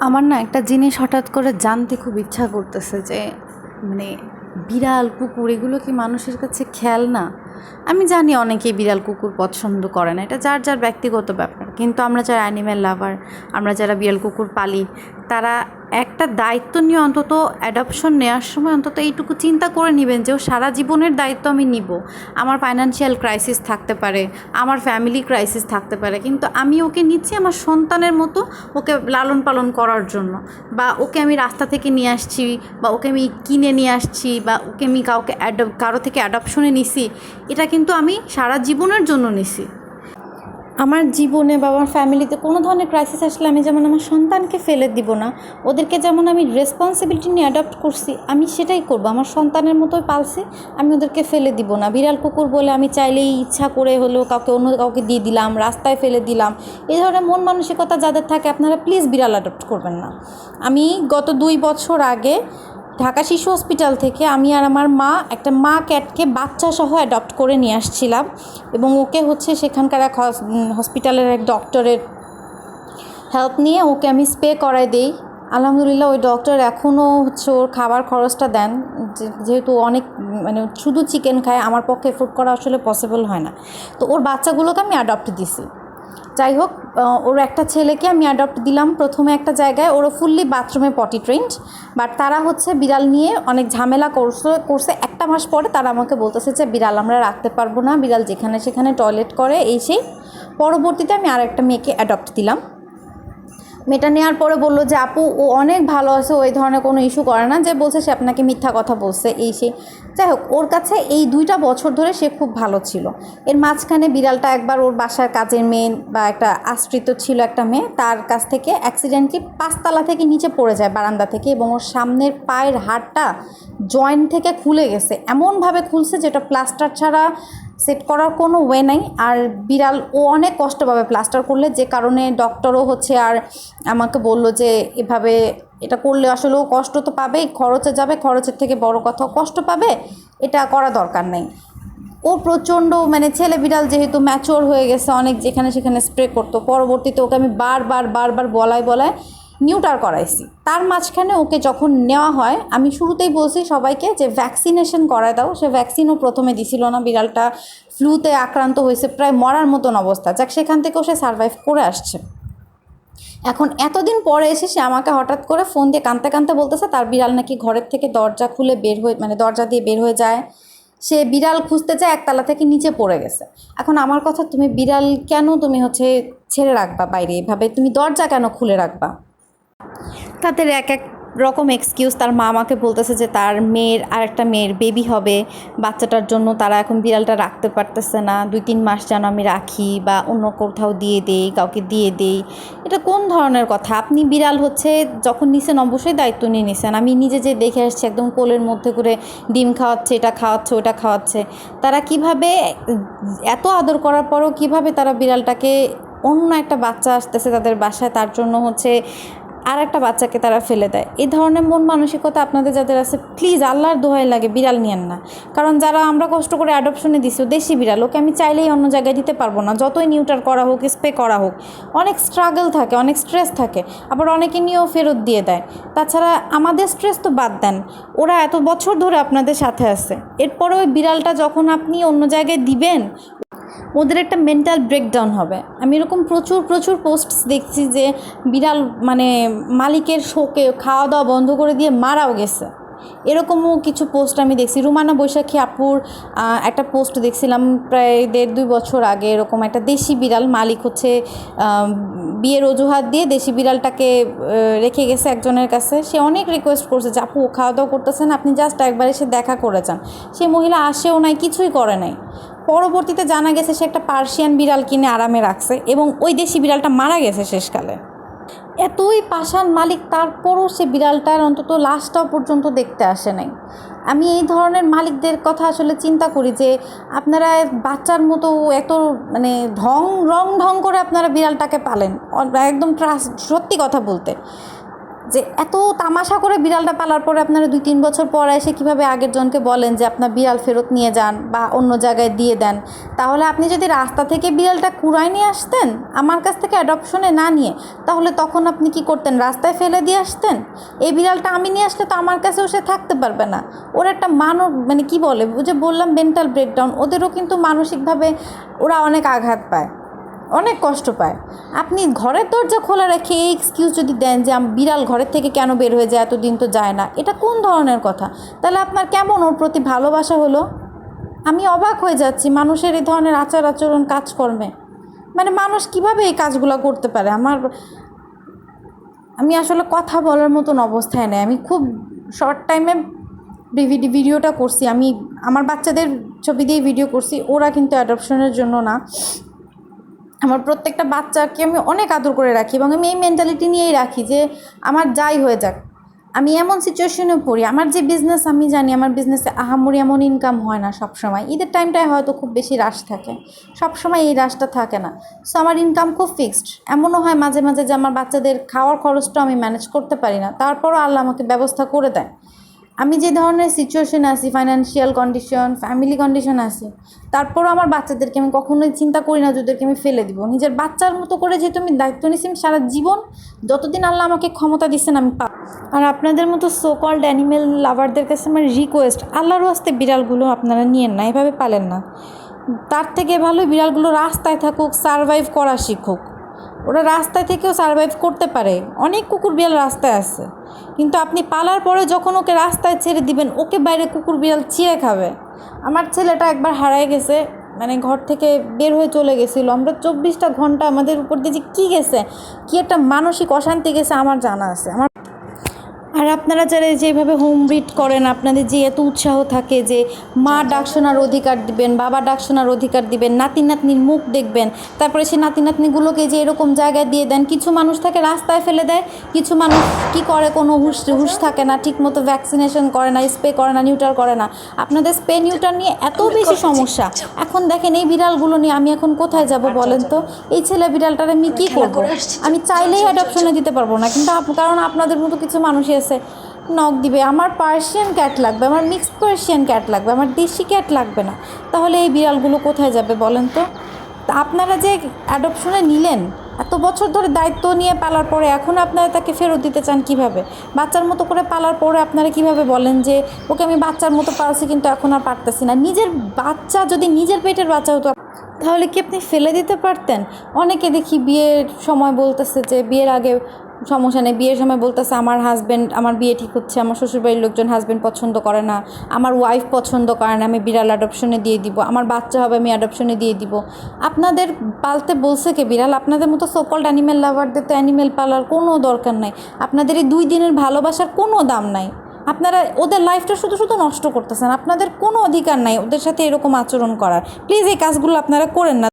আমার না একটা জিনিস হঠাৎ করে জানতে খুব ইচ্ছা করতেছে যে মানে বিড়াল, কুকুর, এগুলো কি মানুষের কাছে খেয়াল না আমি জানি অনেকেই বিড়াল, কুকুর পছন্দ করে না। এটা যার যার ব্যক্তিগত ব্যাপার। কিন্তু আমরা যারা অ্যানিম্যাল লাভার আমরা যারা বিড়াল, কুকুর পালি, তারা একটা দায়িত্ব নিয়ে অন্তত অ্যাডপশন নেওয়ার সময় অন্তত এইটুকু চিন্তা করে নেবেন যে ও সারা জীবনের দায়িত্ব আমি নিব। আমার ফাইন্যান্সিয়াল ক্রাইসিস থাকতে পারে, আমার ফ্যামিলি ক্রাইসিস থাকতে পারে, কিন্তু আমি ওকে নিচ্ছি আমার সন্তানের মতো ওকে লালন পালন করার জন্য। বা ওকে আমি রাস্তা থেকে নিয়ে আসছি, বা ওকে আমি কিনে নিয়ে আসছি, বা ওকে আমি কাউকে অ্যাডপ কারও থেকে অ্যাডপশনে নিছি, এটা কিন্তু আমি সারা জীবনের জন্য নিছি। আমার জীবনে বা আমার ফ্যামিলিতে কোনো ধরনের ক্রাইসিস আসলে আমি যেমন আমার সন্তানকে ফেলে দিব না, ওদেরকে যেমন আমি রেসপন্সিবিলিটি নিয়ে অ্যাডাপ্ট করছি, আমি সেটাই করব। আমার সন্তানের মতোই পালছি, আমি ওদেরকে ফেলে দিব না। বিড়াল কুকুর বলে আমি চাইলেই ইচ্ছা করে হলেও কাউকে অন্য কাউকে দিয়ে দিলাম, রাস্তায় ফেলে দিলাম। এই ধরনের মন মানসিকতা যাদের থাকে, আপনারা প্লিজ বিড়াল অ্যাডাপ্ট করবেন না। আমি গত দুই বছর আগে ঢাকা শিশু হসপিটাল থেকে আমি আর আমার মা, একটা মা ক্যাটকে বাচ্চা সহ অ্যাডপ্ট করে নিয়ে আসছিলাম এবং ওকে হচ্ছে সেখানকার এক হসপিটালের এক ডক্টরের হেল্প নিয়ে ওকে আমি স্প্রে করাই দিই। আলহামদুলিল্লাহ, ওই ডক্টর এখনও হচ্ছে ওর খাবার খরচটা দেন। যেহেতু অনেক মানে শুধু চিকেন খায়, আমার পক্ষে এফোর্ড করা আসলে পসিবল হয় না। তো ওর বাচ্চাগুলোকে আমি অ্যাডপ্ট দিছি। যাই হোক ওর একটা ছেলেকে আমি অ্যাডপ্ট দিলাম প্রথমে একটা জায়গায়। ওরও ফুললি বাথরুমে পটি ট্রেন্ড বাট তারা হচ্ছে বিড়াল নিয়ে অনেক ঝামেলা করছে করছে। একটা মাস পরে তারা আমাকে বলতেছে যে, বিড়াল আমরা রাখতে পারব না, বিড়াল যেখানে সেখানে টয়লেট করে, এই সেই। পরবর্তীতে আমি আর একটা মেয়েকে অ্যাডপ্ট দিলাম। মেয়েটা নেওয়ার পরে বলল যে, আপু, ও অনেক ভালো আছে ওই ধরনের কোনো ইস্যু করে না। যে বলছে সে আপনাকে মিথ্যা কথা বলছে। এই সে, যাই হোক, ওর কাছে এই দুইটা বছর ধরে সে খুব ভালো ছিল। এর মাঝখানে বিড়ালটা একবার ওর বাসার কাজের মেয়ে বা একটা আশ্রিত ছিল একটা মেয়ে, তার কাছ থেকে অ্যাক্সিডেন্টলি পাঁচতলা থেকে নিচে পড়ে যায় বারান্দা থেকে এবং ওর সামনের পায়ের হাড়টা জয়েন্ট থেকে খুলে গেছে। এমনভাবে খুলছে যেটা প্লাস্টার ছাড়া সেট করার কোনো ওয়ে নাই। আর বিড়াল ও অনেক কষ্ট পাবে প্লাস্টার করলে, যে কারণে ডক্টরও হচ্ছে আর আমাকে বলল যে, এভাবে এটা করলে আসলে ও কষ্ট তো পাবেই খরচে যাবে, খরচের থেকে বড় কথা কষ্ট পাবে, এটা করা দরকার নেই। ও প্রচণ্ড মানে ছেলে বিড়াল যেহেতু ম্যাচিওর হয়ে গেছে অনেক যেখানে সেখানে স্প্রে করতো, পরবর্তীতে ওকে আমি বারবার বারবার বলায় বলায় নিউটার করাইছি। তার মাঝখানে ওকে যখন নেওয়া হয়, আমি শুরুতেই বলছি সবাইকে যে ভ্যাকসিনেশন করায় দাও। সে ভ্যাকসিনও প্রথমে দিছিল না, বিড়ালটা ফ্লুতে আক্রান্ত হয়েছে, প্রায় মরার মতন অবস্থা। যাক, সেখান থেকেও সে সারভাইভ করে আসছে। এখন এতদিন পরে এসে সে আমাকে হঠাৎ করে ফোন দিয়ে কাঁদতে কাঁদতে বলতেছে, তার বিড়াল নাকি ঘরের থেকে দরজা খুলে বের হয়ে মানে দরজা দিয়ে বের হয়ে যায়। সে বিড়াল খুঁজতে যায়, একতলা থেকে নিচে পড়ে গেছে। এখন আমার কথা, তুমি বিড়াল কেন তুমি হচ্ছে ছেড়ে রাখবা বাইরে? এভাবে তুমি দরজা কেন খুলে রাখবা? তাদের এক এক রকম এক্সকিউজ তার মা আমাকে বলতেছে যে তার মেয়ের আর একটা মেয়ের বেবি হবে, বাচ্চাটার জন্য তারা এখন বিড়ালটা রাখতে পারতেছে না, দুই তিন মাস যেন আমি রাখি বা অন্য কোথাও দিয়ে দেই, কাউকে দিয়ে দেই। এটা কোন ধরনের কথা? আপনি বিড়াল হচ্ছে যখন নিছেন অবশ্যই দায়িত্ব নিয়ে নিছেন। আমি নিজে যে দেখে আসছি একদম কোলের মধ্যে করে ডিম খাওয়াচ্ছে, এটা খাওয়াচ্ছে, ওটা খাওয়াচ্ছে। তারা কীভাবে, এত আদর করার পরও কীভাবে তারা বিড়ালটাকে অন্য একটা বাচ্চা আসতেছে তাদের বাসায়, তার জন্য হচ্ছে আর একটা বাচ্চাকে তারা ফেলে দেয়। এই ধরনের মন মানসিকতা আপনাদের যাদের আছে প্লিজ আল্লাহর দোহাই লাগে, বিড়াল নিয়েন না। কারণ যারা আমরা কষ্ট করে অ্যাডপশনে দিছি দেশি বিড়াল, ওকে আমি চাইলেই অন্য জায়গায় দিতে পারব না। যতই নিউটার করা হোক স্প্রে করা হোক, অনেক স্ট্রাগল থাকে, অনেক স্ট্রেস থাকে। আবার অনেকে নিয়েও ফেরত দিয়ে দেয়। তাছাড়া আমাদের স্ট্রেস তো বাদ দেন, ওরা এত বছর ধরে আপনাদের সাথে আছে। এরপরে ওই বিড়ালটা যখন আপনি অন্য জায়গায় দিবেন ওদের একটা মেন্টাল ব্রেকডাউন হবে। আমি এরকম প্রচুর প্রচুর পোস্টস দেখছি যে বিড়াল মানে মালিকের শোকে খাওয়া দাওয়া বন্ধ করে দিয়ে মারাও গেছে। এরকমও কিছু পোস্ট আমি দেখছি। রুমানা বৈশাখী আপুর একটা পোস্ট দেখছিলাম প্রায় দেড়, দুই বছর আগে, এরকম একটা দেশি বিড়াল মালিক হচ্ছে বিয়ের অজুহাত দিয়ে দেশি বিড়ালটাকে রেখে গেছে একজনের কাছে। সে অনেক রিকোয়েস্ট করছে যে, আপু খাওয়া দাওয়া করতেছেন আপনি জাস্ট একবার এসে দেখা করে যান। সেই মহিলা আসেও নাই, কিছুই করে নাই। পরবর্তীতে জানা গেছে সে একটা পার্সিয়ান বিড়াল কিনে আরামে রাখছে এবং ওই দেশি বিড়ালটা মারা গেছে শেষকালে। এতই পাষাণ মালিক, তারপরও সে বিড়ালটার অন্তত লাশটাও পর্যন্ত দেখতে আসে নাই। আমি এই ধরনের মালিকদের কথা আসলে চিন্তা করি যে, আপনারা বাচ্চার মতো এত মানে ঢং, রং ঢং করে আপনারা বিড়ালটাকে পালেন। একদম ট্রাস্ট, সত্যি কথা বলতে। যে এত তামাশা করে বিড়ালটা পালার পরে আপনারা দুই তিন বছর পর এসে কীভাবে আগের জনকে বলেন যে আপনার বিড়াল ফেরত নিয়ে যান বা অন্য জায়গায় দিয়ে দেন? তাহলে আপনি যদি রাস্তা থেকে বিড়ালটা কুড়ায় নিয়ে আসতেন, আমার কাছ থেকে অ্যাডপশনে না নিয়ে, তাহলে তখন আপনি কি করতেন? রাস্তায় ফেলে দিয়ে আসতেন? এই বিড়ালটা আমি নিয়ে আসলে তো আমার কাছেও সে থাকতে পারবে না। ওর একটা মানব মানে কি বলে? যে বললাম মেন্টাল ব্রেকডাউন ওদেরও কিন্তু মানসিকভাবে ওরা অনেক আঘাত পায়। অনেক কষ্ট পায়। আপনি ঘরের দরজা খোলা রেখে এই এক্সকিউজ যদি দেন যে আম- বিড়াল ঘরের থেকে কেন বের হয়ে যায়, এতদিন তো যায় না, এটা কোন ধরনের কথা? তাহলে আপনার কেমন ওর প্রতি ভালোবাসা হলো? আমি অবাক হয়ে যাচ্ছি মানুষের এই ধরনের আচার আচরণ কাজকর্মে। মানে মানুষ কীভাবে এই কাজগুলো করতে পারে? আমার, আমি আসলে কথা বলার মতন অবস্থায় নেই। আমি খুব শর্ট টাইমে ভিডিও ভিডিওটা করছি। আমি, আমার বাচ্চাদের ছবি দিয়ে ভিডিও করছি, ওরা কিন্তু অ্যাডপশনের জন্য না। আমার প্রত্যেকটা বাচ্চাকে আমি অনেক আদর করে রাখি এবং আমি এই মেন্টালিটি নিয়েই রাখি যে আমার যাই হয়ে যাক, আমি এমন সিচুয়েশনে পড়ি, আমার যে বিজনেস আমি জানি, আমার বিজনেসে আহামরি এমন ইনকাম হয় না সব সময় ঈদের টাইমটায় হয়তো খুব বেশি রাশ থাকে সব সময় এই রাশটা থাকে না। সো আমার ইনকাম খুব ফিক্সড এমনও হয় মাঝে মাঝে যে আমার বাচ্চাদের খাওয়ার খরচটা আমি ম্যানেজ করতে পারি না। তারপরও আল্লাহ আমাকে ব্যবস্থা করে দেয়। আমি যে ধরনের সিচুয়েশন আছি ফাইন্যান্সিয়াল কন্ডিশন ফ্যামিলি কন্ডিশন আছি, তারপরও আমার বাচ্চাদেরকে আমি কখনোই চিন্তা করি না যে ওদেরকে আমি ফেলে দিব। নিজের বাচ্চার মতো করে যেহেতু আমি দায়িত্ব আমি সারা জীবন যতদিন আল্লাহ আমাকে ক্ষমতা দিচ্ছেন আমি পাব আর আপনাদের মতো সো কল্ড অ্যানিমেল লাভারদের কাছে আমার রিকোয়েস্ট আল্লাহর হস্তে বিড়ালগুলো আপনারা নিয়েন না, এভাবে পালেন না। তার থেকে ভালো বিড়ালগুলো রাস্তায় থাকুক সারভাইভ করা শিখুক। ওরা রাস্তায় থেকেও সারভাইভ করতে পারে। অনেক কুকুর বিড়াল রাস্তায় আসে কিন্তু আপনি পালার পরে যখন ওকে রাস্তায় ছেড়ে দিবেন, ওকে বাইরে কুকুর বিড়াল চিঁড়ে খাবে। আমার ছেলেটা একবার হারায় গেছে মানে ঘর থেকে বের হয়ে চলে গেছিল। আমরা চব্বিশটা ঘণ্টা আমাদের উপর দিয়ে যে কী গেছে, কী একটা মানসিক অশান্তি গেছে আমার জানা আছে। আমার আর আপনারা যারা যেভাবে হোম ব্রিড করেন আপনাদের যে এত উৎসাহ থাকে যে মা ডাক শোনার অধিকার দিবেন বাবা ডাক শোনার অধিকার দিবেন নাতি নাতনির মুখ দেখবেন তারপরে সেই নাতি নাতনিগুলোকে যে এরকম জায়গায় দিয়ে দেন কিছু মানুষ থাকে রাস্তায় ফেলে দেয় কিছু মানুষ কি করে কোনো হুশ হুশ থাকে না ঠিকমতো ভ্যাকসিনেশন করে না স্প্রে করে না নিউটার করে না। আপনাদের স্প্রে নিউটার নিয়ে এত বেশি সমস্যা। এখন দেখেন এই বিড়ালগুলো নিয়ে আমি এখন কোথায় যাব বলেন তো? এই ছেলে বিড়ালটার আমি কী করব? আমি চাইলেই অ্যাডপশনে দিতে পারব না। কিন্তু কারণ আপনাদের মতো কিছু মানুষই আছে নখ দিবে, আমার পার্সিয়ান ক্যাট লাগবে, আমার মিক্সড পার্সিয়ান ক্যাট লাগবে, আমার দেশি ক্যাট লাগবে না, তাহলে এই বিড়ালগুলো কোথায় যাবে বলেন তো? তা আপনারা যে অ্যাডপশনে নিলেন, এত বছর ধরে দায়িত্ব নিয়ে পালার পরে এখন আপনারা তাকে ফেরত দিতে চান কীভাবে? বাচ্চার মতো করে পালার পরে আপনারা কীভাবে বলেন যে, ওকে আমি বাচ্চার মতো পালছি কিন্তু এখন আর পারতেছি না। নিজের বাচ্চা যদি নিজের পেটের বাচ্চা হতো, তাহলে কি আপনি ফেলে দিতে পারতেন? অনেকে দেখি বিয়ের সময় বলতেছে যে, বিয়ের আগে সমস্যা নেই। বিয়ের সময় বলতেছে, আমার হাজব্যান্ড আমার বিয়ে ঠিক হচ্ছে, আমার শ্বশুরবাড়ির লোকজন হাজব্যান্ড পছন্দ করে না, আমার ওয়াইফ পছন্দ করে না, আমি বিড়াল অ্যাডপশনে দিয়ে দিব, আমার বাচ্চা হবে, আমি অ্যাডপশনে দিয়ে দিব। আপনাদের পালতে বলছে কে বিড়াল? আপনাদের মতো সোকল্ড অ্যানিমেল লাভারদের তো অ্যানিমেল পালার কোনো দরকার নাই। আপনাদের এই দুই দিনের ভালোবাসার কোনো দাম নাই। আপনারা, ওদের লাইফটা শুধু শুধু নষ্ট করতেছেন। আপনাদের কোনো অধিকার নাই ওদের সাথে এরকম আচরণ করার। প্লিজ এই কাজগুলো আপনারা করেন না।